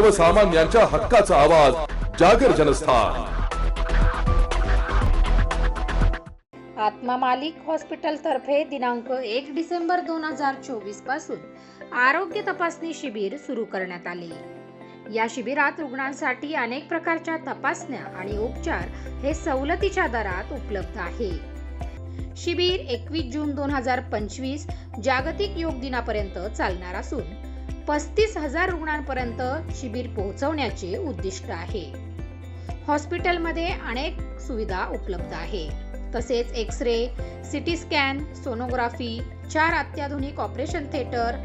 सर्वसामान्यांच्या हक्काचा आवाज जागर जनस्थान. आत्मा मालिक हॉस्पिटल तर्फे दिनांक एक डिसेंबर दोन हजार चोवीसपासून आरोग्य तपासणी शिबिर सुरू करण्यात आले. या शिबिरात रुग्णांसाठी अनेक प्रकारच्या तपासण्या आणि उपचार हे सवलतीच्या दरात उपलब्ध आहे. शिबिर एकवीस जून दोन हजार पंचवीस जागतिक योग दिनापर्यंत चालणार असून पस्तीस हजार रुग्णांपर्यंत शिबिर पोहोचवण्याचे उद्दिष्ट आहे. हॉस्पिटलमध्ये अनेक सुविधा उपलब्ध आहे. तसेच X ray CT scan sonography चार अत्याधुनिक operation theatre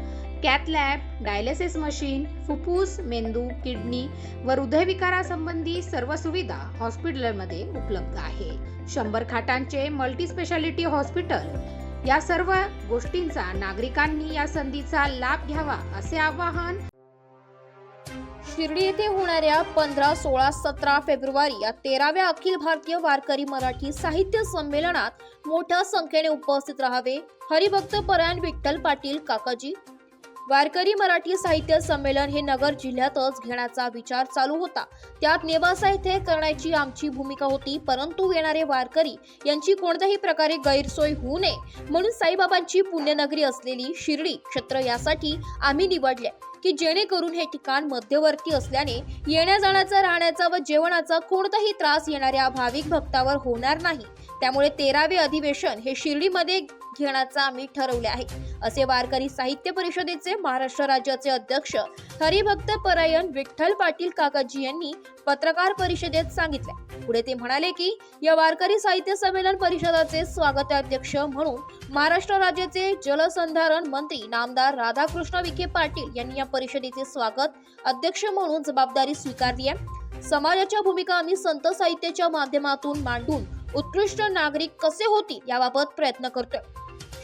cath lab dialysis machine फुफ्फुस मेंदू किडनी व हृदयविकारासंबंधी सर्व सुविधा हॉस्पिटलमध्ये उपलब्ध आहे. शंभर खाटांचे मल्टी स्पेशालिटी हॉस्पिटल या सर्व गोष्टींचा नागरिकांनी या संधीचा लाभ घ्यावा असे आवाहन शिर्डी येथे होणाऱ्या पंधरा सोळा सतरा फेब्रुवारी या तेराव्या अखिल भारतीय वारकरी मराठी साहित्य संमेलनात मोठ्या संख्येने उपस्थित राहावे. हरिभक्त परायण विठ्ठल पाटील काकाजी वारकरी मराठी साहित्य संमेलन हे नगर जिल्ह्यातच घेण्याचा विचार चालू होता. त्यात नेवासा येथे करण्याची आमची भूमिका होती परंतु येणारे वारकरी यांची कोणत्याही प्रकारे गैरसोय होऊ नये म्हणून साईबाबांची पुण्यनगरी असलेली शिर्डी क्षेत्र यासाठी आम्ही निवडले. की जेणेकरून हे ठिकाण मध्यवर्ती असल्याने येण्या जाण्याचा राहण्याचा व जेवणाचा कोणताही त्रास येणाऱ्या भाविक भक्तावर होणार नाही. त्यामुळे तेरावे अधिवेशन हे शिर्डीमध्ये घेण्याचं आम्ही ठरवले आहे. असे वारकरी साहित्य परिषदेचे महाराष्ट्र राज्याचे अध्यक्ष हरिभक्त परायण विठ्ठल पाटील काकाजी यांनी पत्रकार परिषदेत सांगितले. पुढे ते म्हणाले की या वारकरी साहित्य संमेलन परिषदाचे स्वागताध्यक्ष म्हणून महाराष्ट्र राज्याचे जलसंधारण मंत्री नामदार राधाकृष्ण विखे पाटील यांनी या परिषदेचे स्वागत अध्यक्ष म्हणून जबाबदारी स्वीकारली आहे. समाजाच्या भूमिका आम्ही संत साहित्याच्या माध्यमातून मांडून उत्कृष्ट नागरिक कसे होतील याबाबत प्रयत्न करतोय.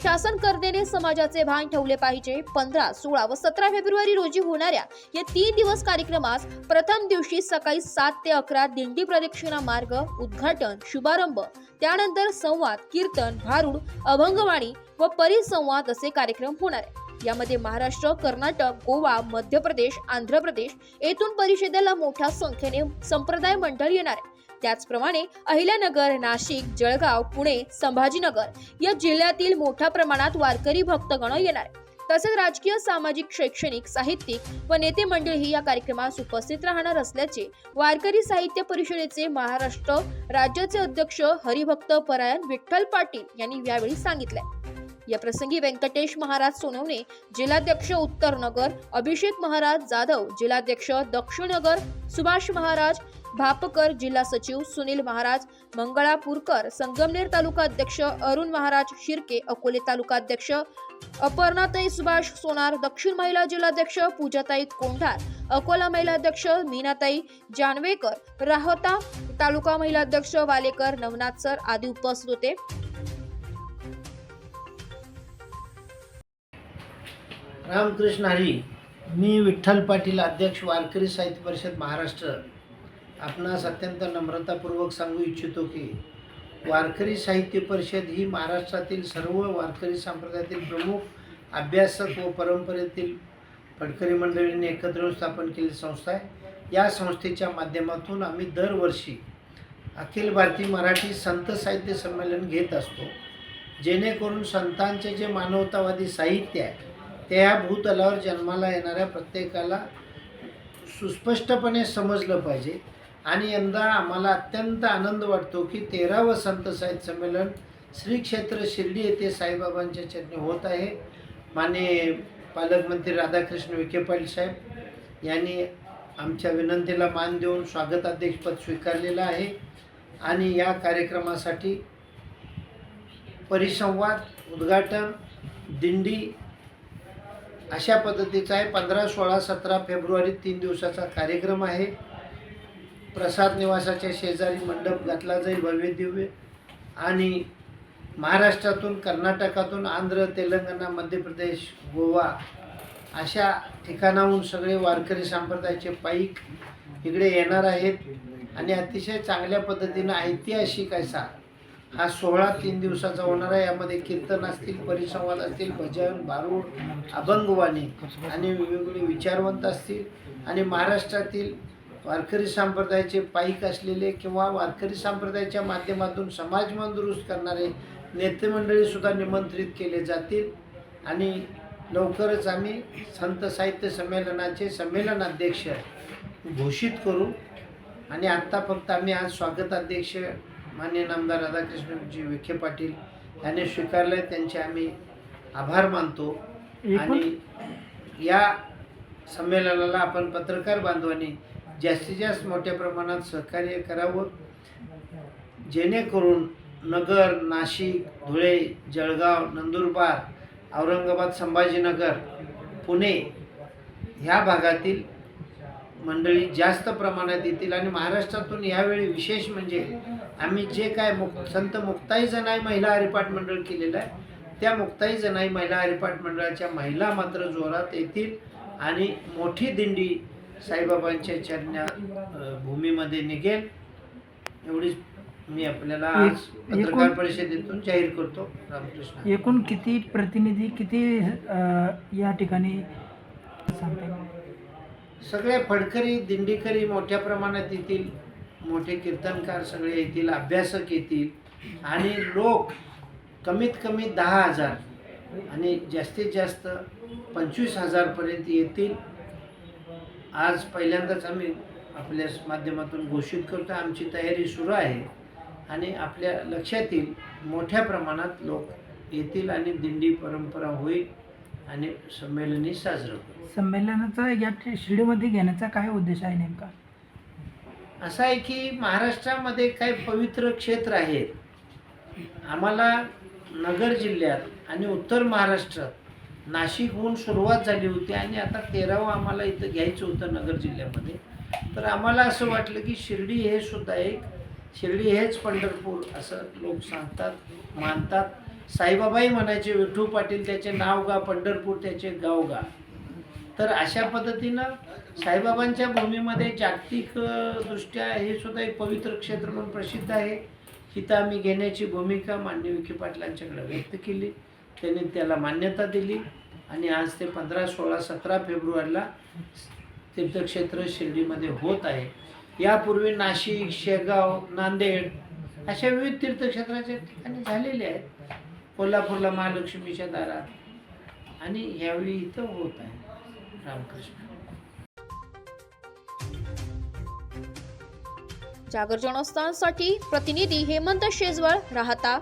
शासन कर्तेने समाजाचे भान ठेवले पाहिजे. पंधरा सोळा व सतरा फेब्रुवारी रोजी होणाऱ्या या तीन दिवस कार्यक्रमास प्रथम दिवशी सकाळी सात ते अकरा दिंडी प्रदक्षिणा मार्ग उद्घाटन शुभारंभ त्यानंतर संवाद कीर्तन भारूड अभंगवाणी व परिसंवाद असे कार्यक्रम होणार आहे यामध्ये महाराष्ट्र कर्नाटक गोवा मध्य प्रदेश आंध्र प्रदेश येथून परिषदेला मोठ्या संख्येने संप्रदाय मंडळ येणार आहे त्याचप्रमाणे अहिल्यानगर नाशिक जळगाव पुणे संभाजीनगर या जिल्ह्यातील मोठ्या प्रमाणात वारकरी भक्तगण येणार आहे. तसेच राजकीय सामाजिक शैक्षणिक साहित्यिक व नेते मंडळी या कार्यक्रमास उपस्थित राहणार असल्याचे वारकरी साहित्य परिषदेचे महाराष्ट्र राज्याचे अध्यक्ष हरिभक्त परायण विठ्ठल पाटील यांनी यावेळी सांगितले या प्रसंगी व्यंकटेश महाराज सोनवणे जिल्हाध्यक्ष उत्तर नगर अभिषेक महाराज जाधव जिल्हाध्यक्ष दक्षिण नगर सुभाष महाराज भापकर जिल्हा सचिव सुनील महाराज मंगळापूरकर संगमनेर तालुका अध्यक्ष अरुण महाराज शिर्के अकोले तालुका अध्यक्ष अपर्णाताई सुभाष सोनार दक्षिण महिला जिल्हाध्यक्ष पूजाताई कोंढार अकोला महिला अध्यक्ष मीनाताई जानवेकर राहता तालुका महिला अध्यक्ष वालेकर नवनाथ सर आदी उपस्थित होते. रामकृष्ण हरी मी विठ्ठल पाटील अध्यक्ष वारकरी साहित्य परिषद महाराष्ट्र. आपणास अत्यंत नम्रतापूर्वक सांगू इच्छितो की वारकरी साहित्य परिषद ही महाराष्ट्रातील सर्व वारकरी संप्रदायातील प्रमुख अभ्यासक व परंपरेतील फडकरी मंडळींनी एकत्र येऊन स्थापन केलेली संस्था आहे. या संस्थेच्या माध्यमातून आम्ही दरवर्षी अखिल भारतीय मराठी संत साहित्य संमेलन घेत असतो. जेणेकरून संतांचे जे मानवतावादी साहित्य आहे त्या भूतलावर जन्माला येणाऱ्या प्रत्येकाला सुस्पष्टपणे समजलं पाहिजे. आणि यंदा आम्हाला अत्यंत आनंद वाटतो की तेरावं संत साहित्य संमेलन श्री क्षेत्र शिर्डी येथे साईबाबांच्या चरणी होत आहे. माने पालकमंत्री राधाकृष्ण विखे पाटील साहेब यांनी आमच्या विनंतीला मान देऊन स्वागताध्यक्षपद स्वीकारलेलं आहे. आणि या कार्यक्रमासाठी परिसंवाद उद्घाटन दिंडी अशा पद्धतीचा आहे. पंधरा सोळा सतरा फेब्रुवारी तीन दिवसाचा कार्यक्रम आहे. प्रसाद निवासाच्या शेजारी मंडप घातला जाईल भव्य दिव्य. आणि महाराष्ट्रातून कर्नाटकातून आंध्र तेलंगणा मध्य प्रदेश गोवा अशा ठिकाणाहून सगळे वारकरी संप्रदायाचे पाईक इकडे येणार आहेत. आणि अतिशय चांगल्या पद्धतीनं ऐतिहासिक असा हा सोहळा तीन दिवसाचा होणार आहे. यामध्ये कीर्तन असतील परिसंवाद असतील भजन भारूड अभंगवाणी आणि वेगवेगळे विचारवंत असतील. आणि महाराष्ट्रातील वारकरी संप्रदायाचे पाईक असलेले किंवा वारकरी संप्रदायाच्या माध्यमातून समाजमन दुरुस्त करणारे नेतेमंडळीसुद्धा निमंत्रित केले जातील. आणि लवकरच आम्ही संत साहित्य संमेलनाचे संमेलन अध्यक्ष घोषित करू. आणि आत्ता फक्त आम्ही आज स्वागताध्यक्ष मान्य नामदार राधाकृष्णजी विखे पाटील यांनी स्वीकारले त्यांचे आम्ही आभार मानतो. आणि या संमेलनाला आपण पत्रकार बांधवांनी जास्तीत जास्त मोठ्या प्रमाणात सहकार्य करावं. जेणेकरून नगर नाशिक धुळे जळगाव नंदुरबार औरंगाबाद संभाजीनगर पुणे ह्या भागातील मंडळी जास्त प्रमाणात येतील आणि महाराष्ट्रातून यावेळी विशेष म्हणजे आम्ही जे काय मुक संत मुक्ताई जनाई महिला हरिपाठ मंडळ केलेलं आहे त्या मुक्ताई जनाई महिला हरिपाठ मंडळाच्या महिला मात्र जोरात येतील आणि मोठी दिंडी साईबाबांच्या चरण्या भूमीमध्ये निघेल. एवढीच मी आपल्याला आज पत्रकार परिषदेतून जाहीर करतो. रामकृष्ण. एकूण किती प्रतिनिधी किती या ठिकाणी सांगता? सगळे फडकरी दिंडीकरी मोठ्या प्रमाणात येतील मोठे कीर्तनकार सगळे येतील अभ्यासक येतील आणि लोक कमीत कमी दहा हजार आणि जास्तीत जास्त पंचवीस हजारपर्यंत येतील. आज पहिल्यांदाच आम्ही आपल्या माध्यमातून घोषित करतो आमची तयारी सुरू आहे आणि आपल्या लक्षात येईल मोठ्या प्रमाणात लोक येतील आणि दिंडी परंपरा होईल. आणि संमेलनही साजरं होईल संमेलनाचा या शिर्डीमध्ये घेण्याचा काय उद्देश आहे नेमका? असं आहे की महाराष्ट्रामध्ये काही पवित्र क्षेत्र आहेत. आम्हाला नगर जिल्ह्यात आणि उत्तर महाराष्ट्रात नाशिकहून सुरुवात झाली होती आणि आता तेरावं आम्हाला इथं घ्यायचं होतं नगर जिल्ह्यामध्ये. तर आम्हाला असं वाटलं की शिर्डी हे सुद्धा एक शिर्डी हेच पंढरपूर असं लोक सांगतात मानतात. साईबाबाही म्हणायचे विठू पाटील त्याचे नाव गा पंढरपूर त्याचे गाव गा. तर अशा पद्धतीनं साईबाबांच्या भूमीमध्ये जागतिक दृष्ट्या हे सुद्धा एक पवित्र क्षेत्र म्हणून प्रसिद्ध आहे. तिथं आम्ही घेण्याची भूमिका मान्य विखे पाटलांच्याकडे व्यक्त केली. त्यांनी त्याला मान्यता दिली आणि आज ते पंधरा सोळा सतरा फेब्रुवारीला तीर्थक्षेत्र शिर्डीमध्ये होत आहे. यापूर्वी नाशिक शेगाव नांदेड अशा विविध तीर्थक्षेत्राच्या ठिकाणी झालेले आहेत. कोल्हापूरला महालक्ष्मीच्या दारात. आणि यावेळी इथं होत आहे रामकृष्ण. जागर जनस्थानसाठी प्रतिनिधी हेमंत शेजवळ राहता